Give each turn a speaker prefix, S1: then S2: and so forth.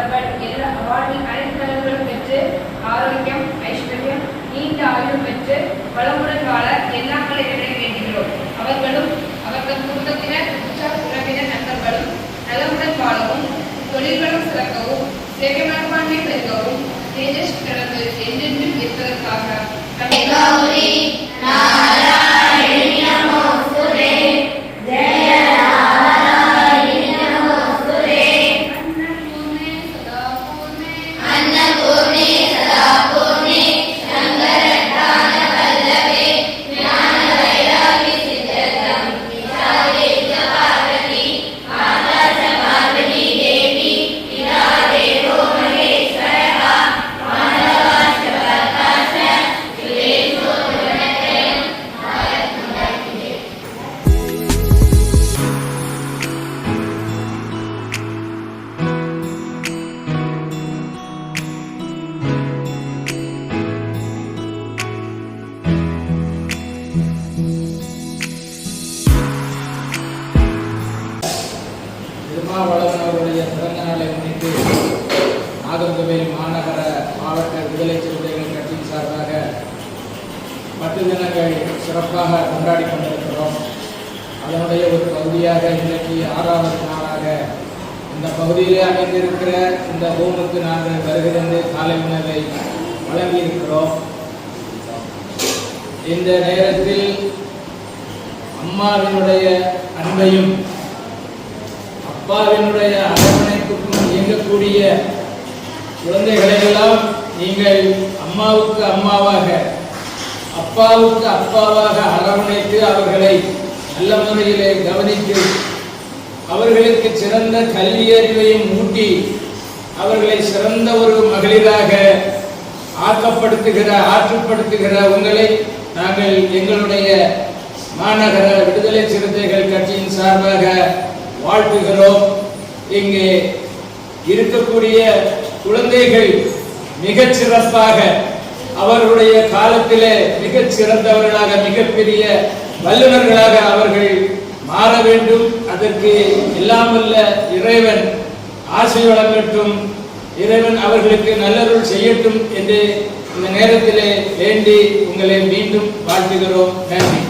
S1: அவர்கள்
S2: எல்லா
S3: வாழ்வின் அனைத்து நலன்களும் பெற்று ஆரோக்கியம் ஐஸ்வர்யம் நீண்ட ஆயுள் பெற்று வளமுடன் வாழ எல்லா பத்து தினங்கள் சிறப்பாக கொண்டாடி கொண்டிருக்கிறோம். அதனுடைய ஒரு பகுதியாக இன்றைக்கு ஆறாவது நாளாக இந்த பகுதியிலே அமைந்திருக்கிற இந்த ஹோமுக்கு நாங்கள் வருகிறது காலை உணவை வழங்கியிருக்கிறோம் இந்த நேரத்தில் அம்மாவினுடைய அன்பையும் அப்பாவினுடைய அரவணைப்புக்கும் இயங்கக்கூடிய குழந்தைகளையெல்லாம் நீங்கள் அம்மாவுக்கு அம்மாவாக அப்பாவுக்கு அப்பாவாக அரவணைத்து அவர்களை நல்ல முறையிலே கவனித்து அவர்களுக்கு சிறந்த கல்வி அறிவையும் ஊட்டி அவர்களை சிறந்த ஒரு மகளிராக ஆக்கப்படுத்துகிற ஆற்றுப்படுத்துகிற உங்களை நாங்கள் எங்களுடைய மாநகர விடுதலை சிறுத்தைகள் கட்சியின் சார்பாக வாழ்த்துகிறோம். இங்கே இருக்கக்கூடிய குழந்தைகள் மிகச் சிறப்பாக அவர்களுடைய காலத்திலே மிகச் சிறந்தவர்களாக மிகப்பெரிய வல்லுநர்களாக அவர்கள் மாற வேண்டும். அதற்கு இல்லாமல்ல இறைவன் ஆசை வழங்கட்டும். இறைவன் அவர்களுக்கு நல்லருள் செய்யட்டும் என்று இந்த நேரத்திலே வேண்டி உங்களை மீண்டும் வாழ்த்துகிறோம். நன்றி.